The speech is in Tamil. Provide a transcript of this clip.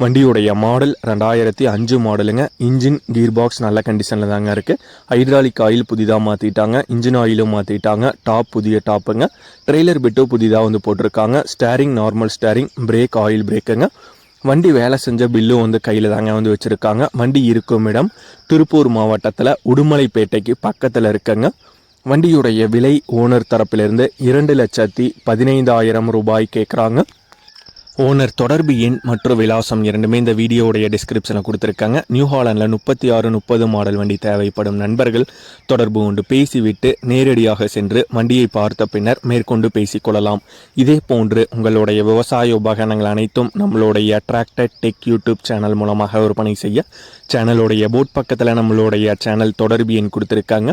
வண்டியுடைய மாடல் ரெண்டாயிரத்தி அஞ்சு மாடலுங்க இன்ஜின் கீர் பாக்ஸ் நல்ல கண்டிஷனில் தாங்க இருக்குது ஹைட்ராலிக் ஆயில் புதிதாக மாற்றிட்டாங்க இன்ஜின் ஆயிலும் மாற்றிட்டாங்க டாப் புதிய டாப்புங்க ட்ரெய்லர் பிட்டும் புதிதாக வந்து போட்டிருக்காங்க. Steering normal steering brake oil பிரேக்குங்க வண்டி வேலை செஞ்ச பில்லும் வந்து கையில் தாங்க வந்து வச்சுருக்காங்க. வண்டி இருக்கும் இடம் திருப்பூர் மாவட்டத்தில் உடுமலைப்பேட்டைக்கு பக்கத்தில் இருக்குங்க. வண்டியுடைய விலை ஓனர் தரப்பிலிருந்து இரண்டு லட்சத்தி பதினைந்தாயிரம் ரூபாய் கேட்குறாங்க ஓனர் தொடர்பு எண் மற்றும் விலாசம் இரண்டுமே இந்த வீடியோவுடைய டிஸ்கிரிப்ஷனில் கொடுத்துருக்காங்க. நியூ ஹாலண்டில் முப்பத்தி ஆறு முப்பது மாடல் வண்டி தேவைப்படும் நண்பர்கள் தொடர்பு கொண்டு பேசிவிட்டு நேரடியாக சென்று வண்டியை பார்த்த பின்னர் மேற்கொண்டு பேசிக்கொள்ளலாம். இதே போன்று உங்களுடைய விவசாய உபகரணங்கள் அனைத்தும் நம்மளுடைய டிராக்டர் டெக் யூடியூப் சேனல் மூலமாக விற்பனை செய்ய சேனலுடைய போட் பக்கத்தில் நம்மளுடைய சேனல் தொடர்பு எண் கொடுத்துருக்காங்க.